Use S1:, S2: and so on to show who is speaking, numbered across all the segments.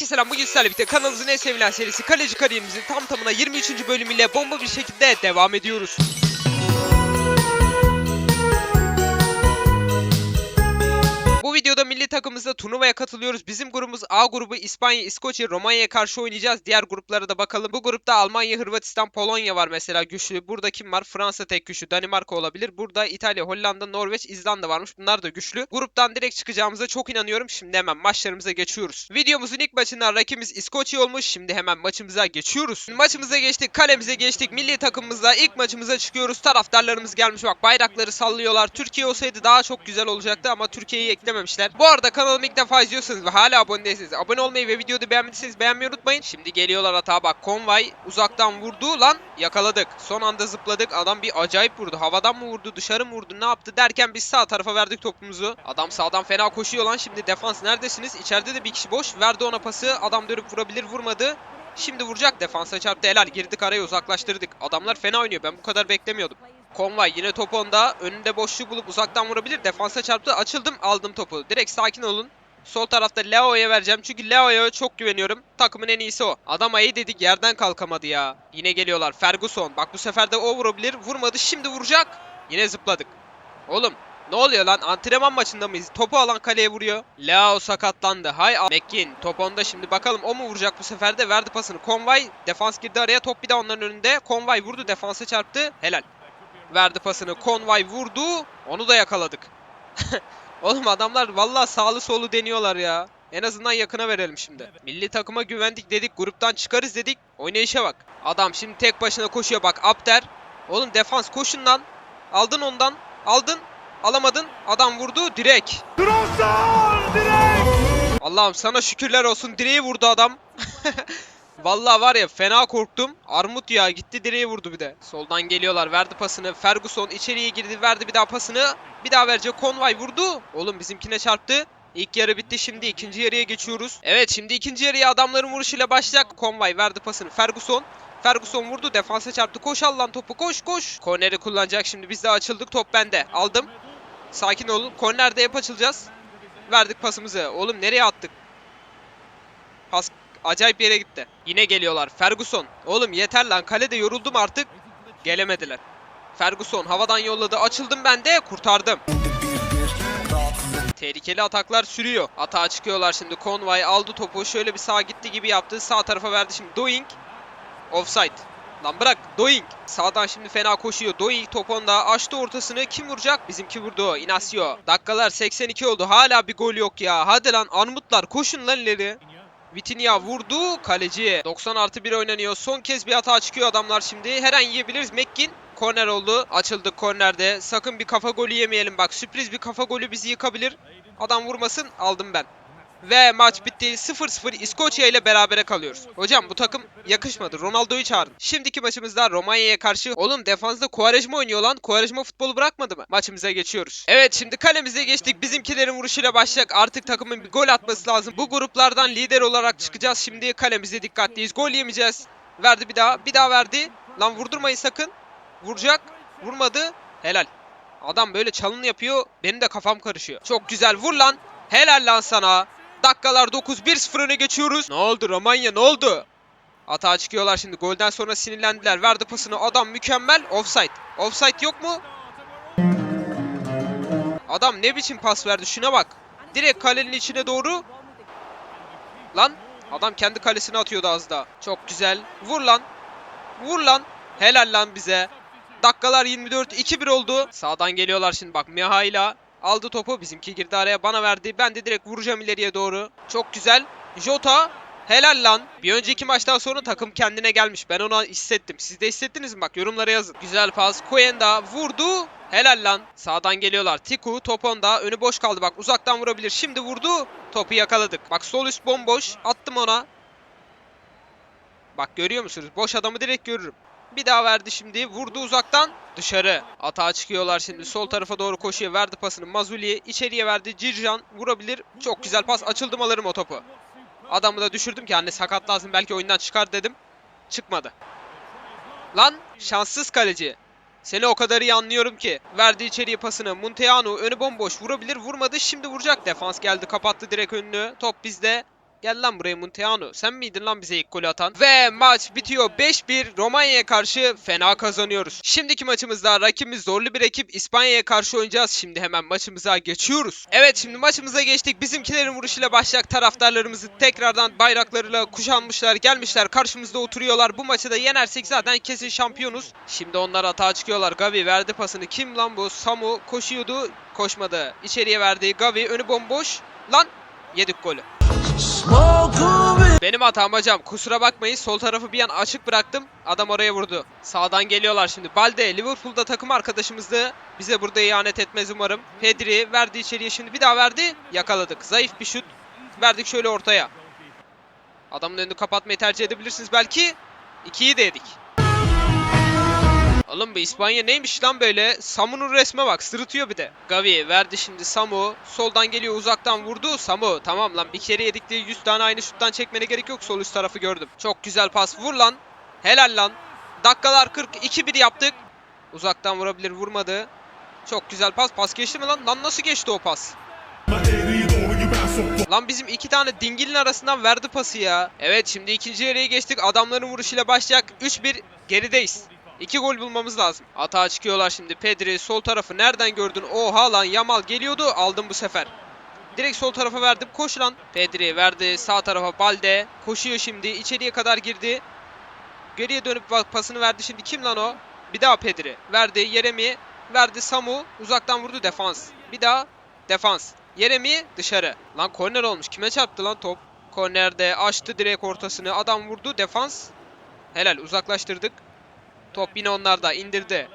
S1: Herkese selam bugün sizlerle birlikte kanalımızın en sevilen serisi Kaleci kariyerimizin tam tamına 23. bölümüyle bomba bir şekilde devam ediyoruz. Bu videoda milli takımımızda turnuvaya katılıyoruz. Bizim grubumuz A grubu İspanya, İskoçya, Romanya'ya karşı oynayacağız. Diğer gruplara da bakalım. Bu grupta Almanya, Hırvatistan, Polonya var mesela güçlü. Burada kim var? Fransa tek güçlü. Danimarka olabilir. Burada İtalya, Hollanda, Norveç, İzlanda varmış. Bunlar da güçlü. Gruptan direkt çıkacağımıza çok inanıyorum. Şimdi hemen maçlarımıza geçiyoruz. Videomuzun ilk maçında rakibimiz İskoçya olmuş. Şimdi hemen maçımıza geçiyoruz. Maçımıza geçtik. Kalemize geçtik. Milli takımımızla ilk maçımıza çıkıyoruz. Taraftarlarımız gelmiş. Bak bayrakları sallıyorlar. Türkiye olsaydı daha çok güzel olacaktı ama Türkiye'yi eklememişler. Bu arada kanalıma ilk defa izliyorsanız ve hala abone değilseniz abone olmayı ve videoyu beğenmediyseniz beğenmeyi unutmayın. Şimdi geliyorlar hata bak. Konvay uzaktan vurdu lan yakaladık. Son anda zıpladık. Adam bir acayip vurdu. Havadan mı vurdu dışarı mı vurdu ne yaptı derken biz sağ tarafa verdik topumuzu. Adam sağdan fena koşuyor lan. Şimdi defans neredesiniz? İçeride de bir kişi boş. Verdi ona pası. Adam dönüp vurabilir vurmadı. Şimdi vuracak defansa çarptı helal girdik araya uzaklaştırdık. Adamlar fena oynuyor ben bu kadar beklemiyordum. Konvay yine top onda. Önünde boşluğu bulup uzaktan vurabilir. Defansa çarptı. Açıldım aldım topu. Direkt sakin olun. Sol tarafta Leo'ya vereceğim. Çünkü Leo'ya çok güveniyorum. Takımın en iyisi o. Adam ayı dedik yerden kalkamadı ya. Yine geliyorlar. Ferguson. Bak bu sefer de o vurabilir. Vurmadı. Şimdi vuracak. Yine zıpladık. Oğlum ne oluyor lan? Antrenman maçında mıyız? Topu alan kaleye vuruyor. Leo sakatlandı. Hay Mekin. Top onda şimdi bakalım o mu vuracak bu sefer de verdi pasını. Konvay defans girdi araya. Top bir de onların önünde. Konvay vurdu defansa çarptı. Helal. Verdi pasını. Konvay vurdu. Onu da yakaladık. Oğlum adamlar vallahi sağlı solu deniyorlar ya. En azından yakına verelim şimdi. Milli takıma güvendik dedik. Gruptan çıkarız dedik. Oynayışa bak. Adam şimdi tek başına koşuyor bak. Abder. Oğlum defans koşun lan. Aldın ondan. Aldın. Alamadın. Adam vurdu. Direk. Allah'ım sana şükürler olsun. Direği vurdu adam. Vallahi var ya fena korktum. Armut ya gitti direği vurdu bir de. Soldan geliyorlar. Verdi pasını. Ferguson içeriye girdi. Verdi bir daha pasını. Bir daha verecek. Konvay vurdu. Oğlum bizimkine çarptı. İlk yarı bitti. Şimdi ikinci yarıya geçiyoruz. Evet şimdi ikinci yarıya adamların vuruşuyla başlayacak. Konvay verdi pasını. Ferguson. Ferguson vurdu. Defansa çarptı. Koş al lan topu. Koş koş. Korneri kullanacak şimdi. Biz de açıldık. Top bende. Aldım. Sakin olun. Kornerde hep açılacağız. Verdik pasımızı. Oğlum nereye attık? Pas acayip bir yere gitti. Yine geliyorlar. Ferguson. Oğlum yeter lan. Kalede yoruldum artık. Gelemediler. Ferguson havadan yolladı. Açıldım ben de. Kurtardım. Tehlikeli ataklar sürüyor. Atağa çıkıyorlar şimdi. Conway aldı topu. Şöyle bir sağa gitti gibi yaptı. Sağ tarafa verdi şimdi. Doing. Offside. Lan bırak. Doing. Sağdan şimdi fena koşuyor. Doing top onda. Açtı ortasını. Kim vuracak? Bizimki vurdu. Inacio. Dakikalar 82 oldu. Hala bir gol yok ya. Hadi lan Armutlar koşun lan ileri. Vitinha vurdu. Kaleci. 90 artı 1 oynanıyor. Son kez bir hata çıkıyor adamlar şimdi. Her an yiyebiliriz. Mekkin. Korner oldu. Açıldık kornerde. Sakın bir kafa golü yemeyelim. Bak sürpriz bir kafa golü bizi yıkabilir. Adam vurmasın. Aldım ben. Ve maç bitti. 0-0 İskoçya ile berabere kalıyoruz. Hocam bu takım yakışmadı. Ronaldo'yu çağırın. Şimdiki maçımızda Romanya'ya karşı. Oğlum defansta Quaresma oynuyor lan. Quaresma futbolu bırakmadı mı? Maçımıza geçiyoruz. Evet şimdi kalemize geçtik. Bizimkilerin vuruşuyla başlayacak. Artık takımın bir gol atması lazım. Bu gruplardan lider olarak çıkacağız. Şimdi kalemize dikkatliyiz. Gol yemeyeceğiz. Verdi bir daha. Bir daha verdi. Lan vurdurmayın sakın. Vuracak. Vurmadı. Helal. Adam böyle çalın yapıyor. Benim de kafam karışıyor. Çok güzel. Vur lan. Helal lan sana. Dakikalar 9 1-0 öne geçiyoruz. Ne oldu Romanya ne oldu? Atağa çıkıyorlar şimdi. Golden sonra sinirlendiler. Verdi pasını. Adam mükemmel. Offside. Offside yok mu? Adam ne biçim pas verdi şuna bak. Direkt kalenin içine doğru. Lan. Adam kendi kalesine atıyordu az daha. Çok güzel. Vur lan. Vur lan. Helal lan bize. Dakikalar 24 2-1 oldu. Sağdan geliyorlar şimdi bak Mihail'a aldı topu. Bizimki girdi araya bana verdi. Ben de direkt vuracağım ileriye doğru. Çok güzel. Jota helal lan. Bir önceki maçtan sonra takım kendine gelmiş. Ben onu hissettim. Siz de hissettiniz mi? Bak yorumlara yazın. Güzel pas. Koyenda vurdu. Helal lan. Sağdan geliyorlar. Tiku top onda. Önü boş kaldı bak. Uzaktan vurabilir. Şimdi vurdu. Topu yakaladık. Bak sol üst bomboş. Attım ona. Bak görüyor musunuz? Boş adamı direkt görürüm. Bir daha verdi şimdi. Vurdu uzaktan. Dışarı. Atağa çıkıyorlar şimdi. Sol tarafa doğru koşuyor. Verdi pasını Mazuli'ye. içeriye verdi. Circan vurabilir. Çok güzel pas. Açıldım alırım o topu. Adamı da düşürdüm ki anne sakat lazım. Belki oyundan çıkar dedim. Çıkmadı. Lan şanssız kaleci. Seni o kadar iyi anlıyorum ki. Verdi içeriye pasını. Munteanu önü bomboş. Vurabilir. Vurmadı. Şimdi vuracak. Defans geldi. Kapattı direkt önünü. Top bizde. Gel lan buraya Munteanu. Sen miydin lan bize ilk golü atan? Ve maç bitiyor. 5-1 Romanya'ya karşı fena kazanıyoruz. Şimdiki maçımızda rakibimiz zorlu bir ekip İspanya'ya karşı oynayacağız. Şimdi hemen maçımıza geçiyoruz. Evet şimdi maçımıza geçtik. Bizimkilerin vuruşuyla başlayacak taraftarlarımızı tekrardan bayraklarıyla kuşanmışlar. Gelmişler karşımızda oturuyorlar. Bu maçı da yenersek zaten kesin şampiyonuz. Şimdi onlar atağa çıkıyorlar. Gavi verdi pasını. Kim lan bu? Samu koşuyordu. Koşmadı. İçeriye verdi. Gavi önü bomboş. Lan yedik golü. Benim hatam hocam. Kusura bakmayın. Sol tarafı bir an açık bıraktım. Adam oraya vurdu. Sağdan geliyorlar şimdi. Balde Liverpool'da takım arkadaşımızdı. Bize burada ihanet etmez umarım. Pedri verdi içeriye şimdi. Bir daha verdi. Yakaladık. Zayıf bir şut. Verdik şöyle ortaya. Adamın önünü kapatmayı tercih edebilirsiniz belki. İkiyi de yedik. Oğlum bu İspanya neymiş lan böyle? Samu'nun resme bak sırıtıyor bir de. Gavi verdi şimdi Samu. Soldan geliyor uzaktan vurdu. Samu tamam lan bir kere yedik diye 100 tane aynı şuttan çekmene gerek yok. Sol üst tarafı gördüm. Çok güzel pas vur lan. Helal lan. Dakikalar 40 2-1 yaptık. Uzaktan vurabilir vurmadı. Çok güzel pas. Pas geçti mi lan? Lan nasıl geçti o pas? Lan bizim iki tane dingilin arasından verdi pası ya. Evet şimdi ikinci yarıya geçtik. Adamların vuruşuyla başlayacak. 3-1 gerideyiz. İki gol bulmamız lazım. Atağa çıkıyorlar şimdi. Pedri sol tarafı nereden gördün? Oha lan Yamal geliyordu. Aldım bu sefer. Direkt sol tarafa verdim. Koş lan. Pedri verdi. Sağ tarafa Balde. Koşuyor şimdi. İçeriye kadar girdi. Geriye dönüp pasını verdi şimdi. Kim lan o? Bir daha Pedri. Verdi. Yeremi. Verdi Samu. Uzaktan vurdu. Defans. Bir daha. Defans. Yeremi dışarı. Lan korner olmuş. Kime çarptı lan top? Kornerde açtı direkt ortasını. Adam vurdu. Defans. Helal. Uzaklaştırdık. Top yine onlarda. indirdi.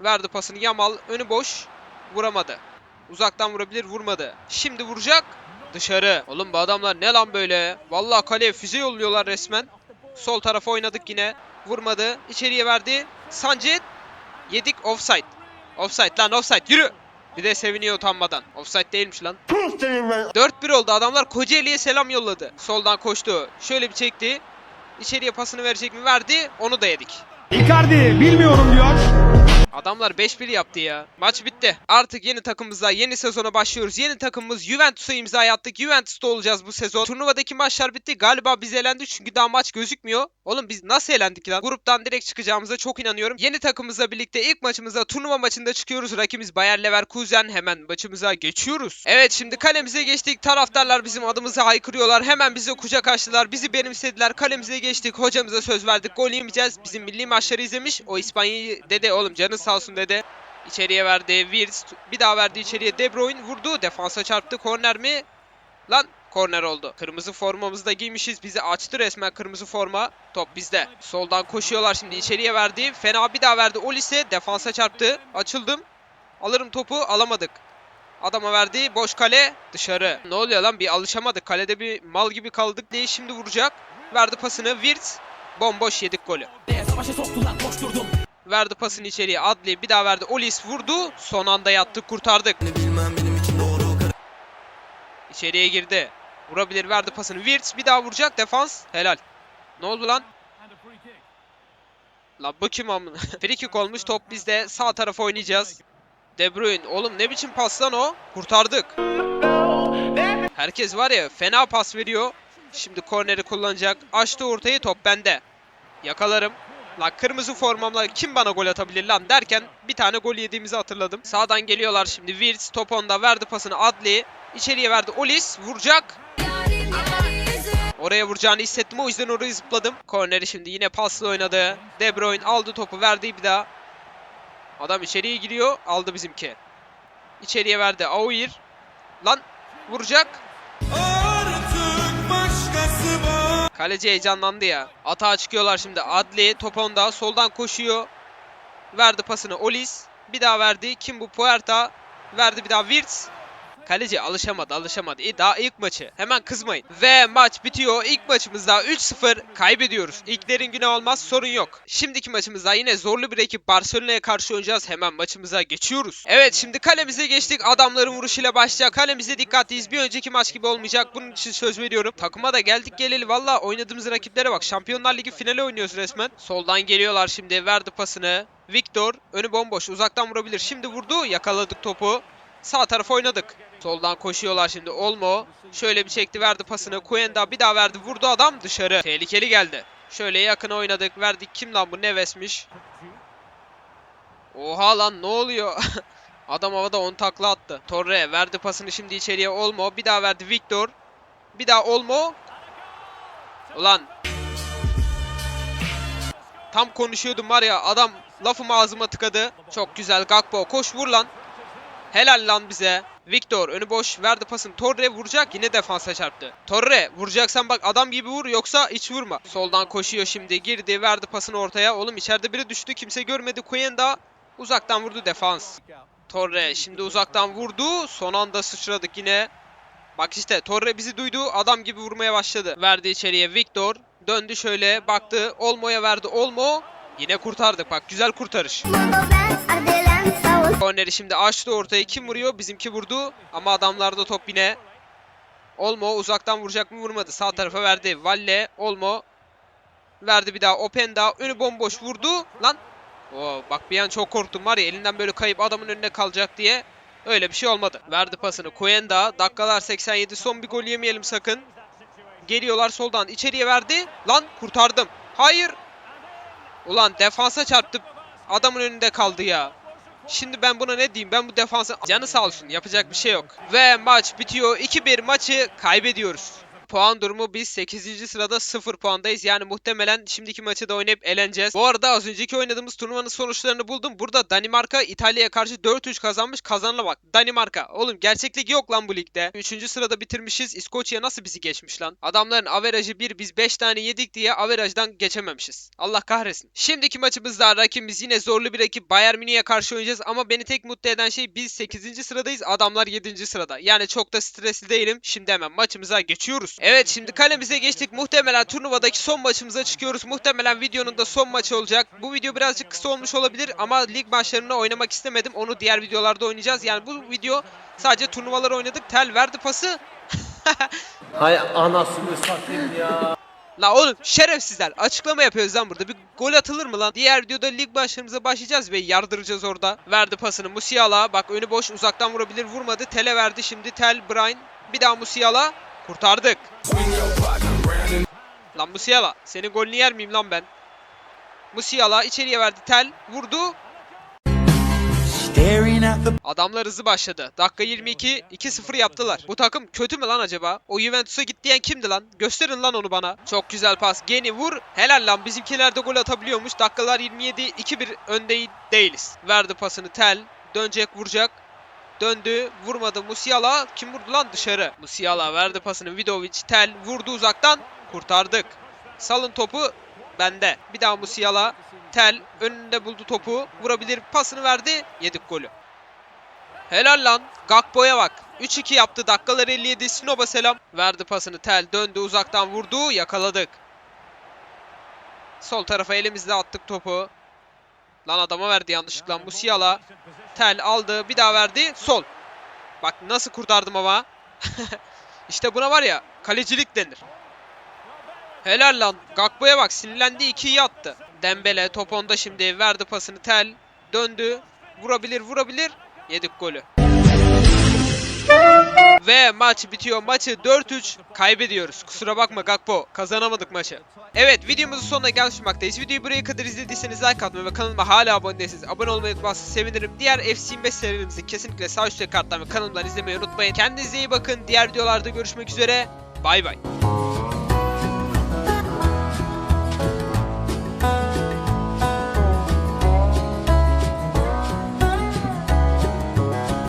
S1: Verdi pasını Yamal. Önü boş. Vuramadı. Uzaktan vurabilir. Vurmadı. Şimdi vuracak. Dışarı. Oğlum bu adamlar ne lan böyle? Vallahi kaleye füze yolluyorlar resmen. Sol tarafa oynadık yine. Vurmadı. İçeriye verdi. Sancet. Yedik offside. Offside lan offside. Yürü. Bir de seviniyor utanmadan. Offside değilmiş lan. 4-1 oldu. Adamlar Kocaeli'ye selam yolladı. Soldan koştu. Şöyle bir çekti. İçeriye pasını verecek mi? Verdi. Onu da yedik.
S2: Icardi bilmiyorum diyor.
S1: Adamlar 5-1 yaptı ya. Maç bitti. Artık yeni takımımızla yeni sezona başlıyoruz. Yeni takımımız Juventus'a imza attık. Juventus'ta olacağız bu sezon. Turnuvadaki maçlar bitti. Galiba biz elendik çünkü daha maç gözükmüyor. Oğlum biz nasıl elendik lan? Gruptan direkt çıkacağımıza çok inanıyorum. Yeni takımımızla birlikte ilk maçımıza turnuva maçında çıkıyoruz. Rakibimiz Bayer Leverkusen. Hemen maçımıza geçiyoruz. Evet şimdi kalemize geçtik. Taraftarlar bizim adımızı haykırıyorlar. Hemen bize kucak açtılar. Bizi benimsediler. Kalemize geçtik. Hocamıza söz verdik. Gol yemeyeceğiz. Bizim milli maçları izlemiş. O İspanya'yı dede oğlum canı sağ olsun dede. İçeriye verdi. Wirtz bir daha verdi içeriye. De Bruyne vurdu. Defansa çarptı. Korner mi? Lan korner oldu. Kırmızı formamızı da giymişiz. Bizi açtı resmen kırmızı forma. Top bizde. Soldan koşuyorlar şimdi. içeriye verdi. Fena bir daha verdi. Olise defansa çarptı. Açıldım. Alırım topu. Alamadık. Adama verdi. Boş kale. Dışarı. Ne oluyor lan? Bir alışamadık. Kalede bir mal gibi kaldık diye şimdi vuracak. Verdi pasını. Wirtz. Bomboş yedik golü.
S3: Savaşa soktular koşturdum
S1: Verdi pasını içeriye. Adli bir daha verdi. Olis vurdu. Son anda yattık kurtardık. İçeriye girdi. Vurabilir verdi pasını. Wirtz bir daha vuracak. Defans. Helal. Ne oldu lan? Lan bu kim amına? Free kick olmuş. Top bizde. Sağ tarafa oynayacağız. De Bruyne. Oğlum ne biçim pas lan o? Kurtardık. Herkes var ya fena pas veriyor. Şimdi korneri kullanacak. Açtı ortayı top bende. Yakalarım. Lan kırmızı formamla kim bana gol atabilir lan derken bir tane gol yediğimizi hatırladım. Sağdan geliyorlar şimdi. Wirtz top onda verdi pasını Adli. İçeriye verdi. Olis vuracak. Oraya vuracağını hissettim o yüzden orayı zıpladım. Korneri şimdi yine paslı oynadı. De Bruyne aldı topu verdi bir daha. Adam içeriye giriyor. Aldı bizimki. İçeriye verdi. Auir. Lan vuracak. Kaleci heyecanlandı ya. Atağa çıkıyorlar şimdi. Adli top onda. Soldan koşuyor. Verdi pasını Olis. Bir daha verdi. Kim bu? Puerta. Verdi bir daha Wirtz. Kaleci alışamadı alışamadı. İyi daha ilk maçı. Hemen kızmayın. Ve maç bitiyor. İlk maçımızda 3-0 kaybediyoruz. İlklerin günü olmaz sorun yok. Şimdiki maçımızda yine zorlu bir ekip Barcelona'ya karşı oynayacağız. Hemen maçımıza geçiyoruz. Evet şimdi kalemize geçtik. Adamların vuruşuyla başlayacak. Kalemize dikkatliyiz. Bir önceki maç gibi olmayacak. Bunun için söz veriyorum. Takıma da geldik geleli. Valla oynadığımız rakiplere bak. Şampiyonlar Ligi finali oynuyoruz resmen. Soldan geliyorlar şimdi. Verdi pasını. Victor önü bomboş. Uzaktan vurabilir. Şimdi vurdu. Yakaladık topu. Sağ tarafa oynadık. Soldan koşuyorlar şimdi. Olmo. Şöyle bir çekti verdi pasını. Kuenda bir daha verdi. Vurdu adam dışarı. Tehlikeli geldi. Şöyle yakın oynadık. Verdik. Kim lan bu? Neves'miş. Oha lan ne oluyor? Adam havada 10 takla attı. Torre verdi pasını şimdi içeriye Olmo. Bir daha verdi Victor. Bir daha Olmo. Ulan. Tam konuşuyordum var ya adam lafımı ağzıma tıkadı. Çok güzel Gakpo koş vur lan. Helal lan bize. Victor önü boş verdi pasını. Torre vuracak yine defansa çarptı. Torre vuracaksan bak adam gibi vur yoksa hiç vurma. Soldan koşuyor şimdi girdi verdi pasını ortaya. Oğlum içeride biri düştü kimse görmedi. Kuyenda uzaktan vurdu defans. Torre şimdi uzaktan vurdu. Son anda sıçradık yine. Bak işte Torre bizi duydu. Adam gibi vurmaya başladı. Verdi içeriye Victor. Döndü şöyle baktı. Olmo'ya verdi. Olmo. Yine kurtardık. Bak güzel kurtarış. Korneri şimdi açtı ortaya. Kim vuruyor? Bizimki vurdu. Ama adamlarda top yine. Olmo uzaktan vuracak mı? Vurmadı. Sağ tarafa verdi. Valle. Olmo. Verdi bir daha. Openda. Önü bomboş vurdu. Lan. Oo, bak bir an çok korktum var ya elinden böyle kayıp adamın önüne kalacak diye. Öyle bir şey olmadı. Verdi pasını. Koyenda. Dakikalar 87. Son bir gol yemeyelim sakın. Geliyorlar soldan. içeriye verdi. Lan kurtardım. Hayır. Ulan defansa çarptı. Adamın önünde kaldı ya. Şimdi ben buna ne diyeyim? Ben bu defansa canı sağ olsun. Yapacak bir şey yok. Ve maç bitiyor. 2-1 maçı kaybediyoruz. Puan durumu biz 8. sırada 0 puandayız. Yani muhtemelen şimdiki maçı da oynayıp eleneceğiz. Bu arada az önceki oynadığımız turnuvanın sonuçlarını buldum. Burada Danimarka İtalya'ya karşı 4-3 kazanmış. Kazanına bak. Danimarka. Oğlum gerçeklik yok lan bu ligde. 3. sırada bitirmişiz. İskoçya nasıl bizi geçmiş lan? Adamların averajı 1 biz 5 tane yedik diye averajdan geçememişiz. Allah kahretsin. Şimdiki maçımızda rakibimiz yine zorlu bir rakip Bayern Münih'e karşı oynayacağız ama beni tek mutlu eden şey biz 8. sıradayız. Adamlar 7. sırada. Yani çok da stresli değilim. Şimdi hemen maçımıza geçiyoruz. Evet şimdi kalemize geçtik. Muhtemelen turnuvadaki son maçımıza çıkıyoruz. Muhtemelen videonun da son maçı olacak. Bu video birazcık kısa olmuş olabilir ama lig maçlarını oynamak istemedim. Onu diğer videolarda oynayacağız. Yani bu video sadece turnuvalar oynadık. Tel verdi pası.
S4: Hay anasını satayım ya.
S1: La oğlum şerefsizler açıklama yapıyoruz lan burada. Bir gol atılır mı lan? Diğer videoda lig başlarımıza başlayacağız ve yardıracağız orada. Verdi pasını Musiala. Bak önü boş uzaktan vurabilir vurmadı. Tel'e verdi şimdi Tel Brian. Bir daha Musiala. Kurtardık. Lan Musiala. Senin golünü yer miyim lan ben? Musiala içeriye verdi Tel. Vurdu. Adamlar hızlı başladı. Dakika 22 2-0 yaptılar. Bu takım kötü mü lan acaba? O Juventus'a git diyen kimdi lan? Gösterin lan onu bana. Çok güzel pas. Geni vur. Helal lan. Bizimkiler de gol atabiliyormuş. Dakikalar 27 2-1 önde değiliz. Verdi pasını Tel. Dönecek vuracak. Döndü. Vurmadı. Musiala. Kim vurdu lan dışarı? Musiala verdi pasını. Vidovic. Tel. Vurdu uzaktan. Kurtardık. Salın topu. Bende. Bir daha Musiala. Tel önünde buldu topu. Vurabilir. Pasını verdi. Yedik golü. Helal lan. Gakpo'ya bak. 3-2 yaptı. Dakikalar 57. Sinop'a selam. Verdi pasını. Tel döndü. Uzaktan vurdu. Yakaladık. Sol tarafa elimizle attık topu. Lan adama verdi yanlışlıkla. Musiala. Tel aldı. Bir daha verdi. Sol. Bak nasıl kurtardım ama. işte buna var ya kalecilik denir. Helal lan. Gakpo'ya bak sinirlendi 2'yi attı. Dembele top onda şimdi verdi pasını Tel. Döndü. Vurabilir vurabilir. Yedik golü. Ve maç bitiyor. Maçı 4-3 kaybediyoruz. Kusura bakma Gakpo. Kazanamadık maçı. Evet videomuzun sonuna gelmiş bulunmaktayız. Videoyu buraya kadar izlediyseniz like atmayı ve kanalıma hala abone değilseniz abone olmayı unutmazsanız sevinirim. Diğer FC25 serilerimizi kesinlikle sağ üstteki karttan ve kanalımdan izlemeyi unutmayın. Kendinize iyi bakın. Diğer videolarda görüşmek üzere. Bay bay.